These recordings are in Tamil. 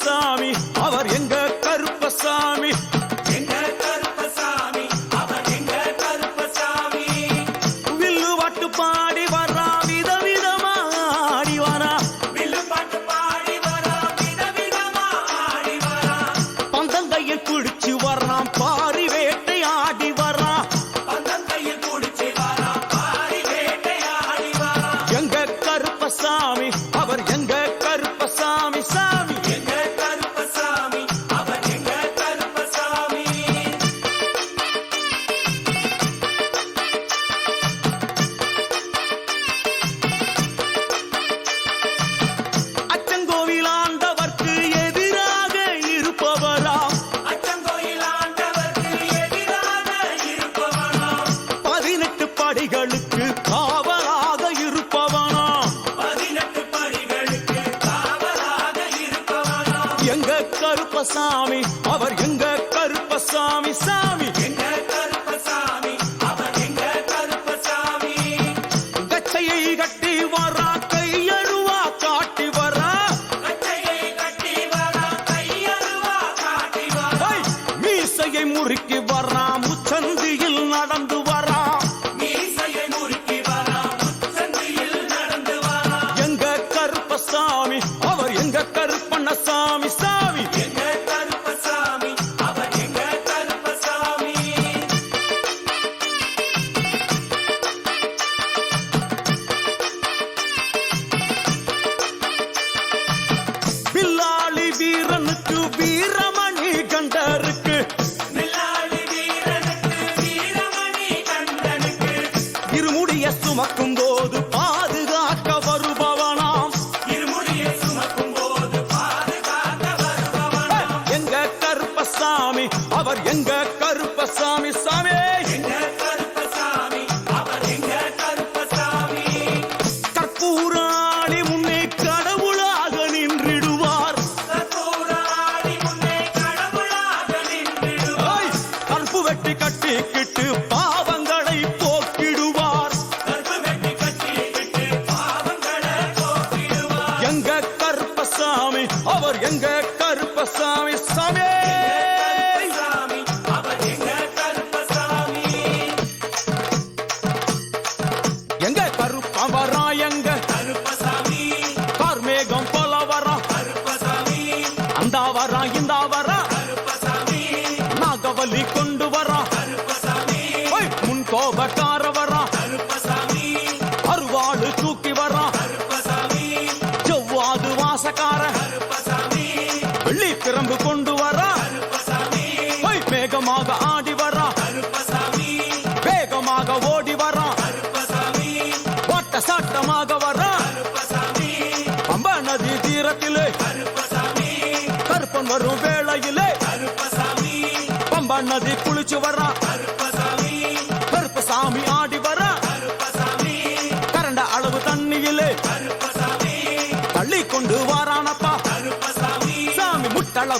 கருப்பசாமி அவர் எங்க கருப்பசாமி? கருப்பசாமி அவர் எங்க கருப்பசாமி சாமி? எங்க கருப்பசாமி அவர் எங்க கருப்பசாமி? கச்சையை கட்டி வரா கையழுவா காட்டி வரா. கச்சையை கட்டி வரா கையழுவா காட்டி வரா. மீசையை முறுக்கி வரா முச்சந்தியில் நடந்து கட்டி கட்டிக்கு கிளம்பு கொண்டு வரா வேகமாக ஆடி வரா. வேகமாக ஓடி வரா. ஓட்ட சாட்டமாக வரா. பம்ப நதி தீரத்திலே. கருப்பன் வரும் வேளையிலே. பம்ப நதி குளிச்சு வரா.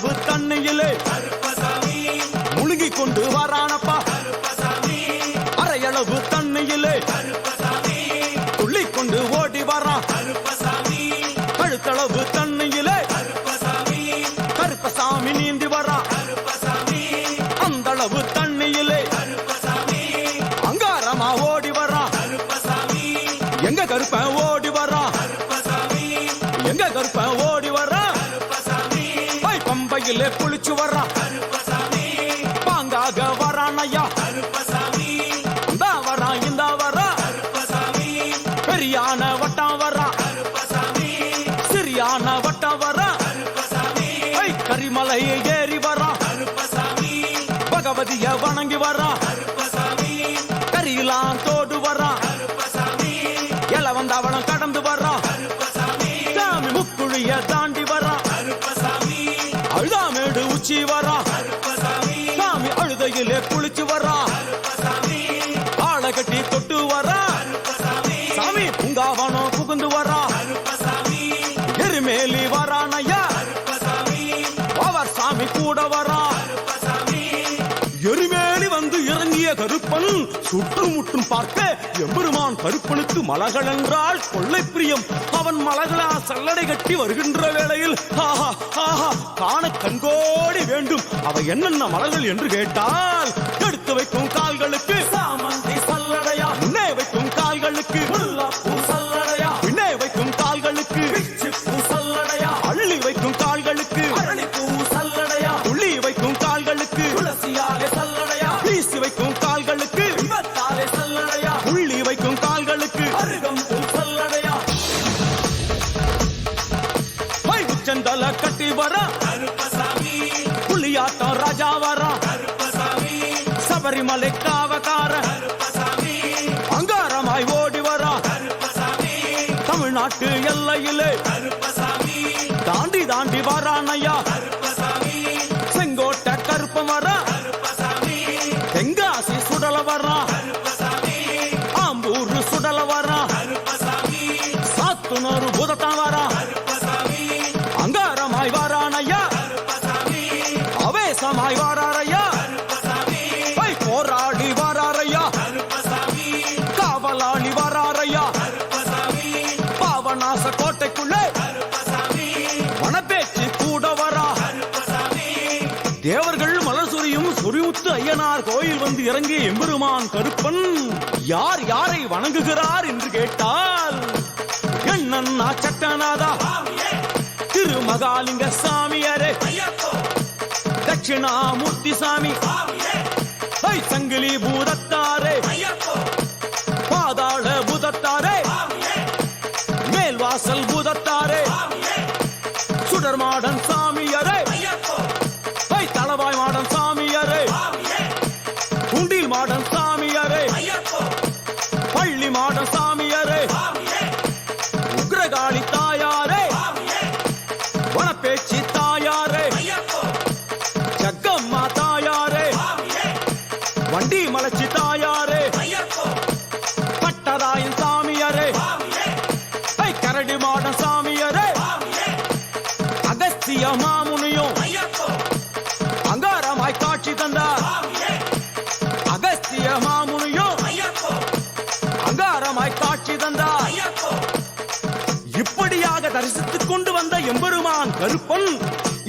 முட்டளவு தண்ணியிலே முழுகி கொண்டு வாரானப்பா. அரையளவு தண்ணியிலே துள்ளி கொண்டு ஓடி வரான். கருப்பசாமி. பை குளிச்சு வர்றா. பாங்காக வரான் ஐயா கருப்பசாமி இந்த வரான் பெரியான வட்டம் வரான் சிறியான வட்டம் வரான் கருப்பசாமி ஏறி வரான் பகவதிய வணங்கி வரா கருப்பசாமி கரியெல்லாம் தோடு வரா கருப்பசாமி எல வந்தவனம் கடந்து வரா சாமி முக்குழிய குளிச்சு வரா. சாமி அழுதையிலே குளிச்சு வரா. கருப்பன் சுற்றுமுற்றும் பார்க்க எம்பெருமான் கருப்பனுக்கு மலகள் என்றால் கொள்ளை பிரியம். அவன் மலகளா சல்லடை கட்டி வருகின்ற வேளையில் ஆஹா ஆஹா காண கண்கோடி வேண்டும். அவை என்னென்ன மலர்கள் என்று கேட்டால் எடுத்து வைக்கும் கால்களுக்கு சாம சபரிமலை அங்காரமாய் ஓடி வரா. தமிழ்நாட்டு எல்லையிலே. தாண்டி தாண்டி வரானையா செங்கோட்ட கருப்பம் வரா. தெங்காசி சுடல வரா. ஆம்பூர் சுடல வரா. சாத்துனோரு புதத்தான் வரா. அங்காரமாய் வரானையா அவேசமாய் வரா வந்து இறங்கிய எம்பெருமான் கருப்பன் யார் யாரை வணங்குகிறார் என்று கேட்டால் எண்ணன்னா சட்டநாதா திருமகாலிங்க சாமியரே தட்சிணாமூர்த்தி சாமி சங்கிலி பூதத்தாரே பாதாள பூதத்தாரே மேல்வாசல் பூதத்தாரே அங்காரமாய் காட்சி தந்தார். இப்படியாக தரிசித்துக் கொண்டு வந்த எம்பெருமான் கருப்பன்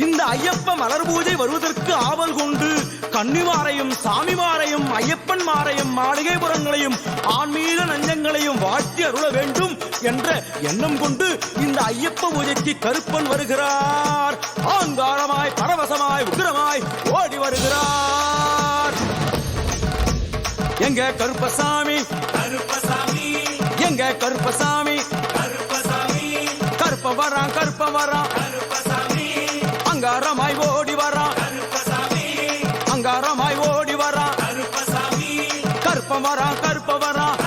இந்த ஐயப்ப மலர் பூஜை வருவதற்கு ஆவல் கொண்டு கன்னிமாரையும் சாமிமாரையும் ஐயப்பன் மாரையும் மாளிகைபுரங்களையும் ஆன்மீக நஞ்சங்களையும் வாழ்த்தி அருள வேண்டும் என்ற எண்ணம் கொண்டு இந்த ஐயப்ப பூஜைக்கு கருப்பன் வருகிறார். ஆங்காரமாய் பரவசமாய் உக்கிரமாய் ஓடி வருகிறார். எங்க கருப்பசாமி? கருப்ப எங்க கருப்பசாமி. கருப்ப வரான் கருப்ப வரான். அங்காரமாய் ஓடி வரான். அங்காரமாய் ஓடி வரான். கருப்பசாமி கருப்ப வரான்.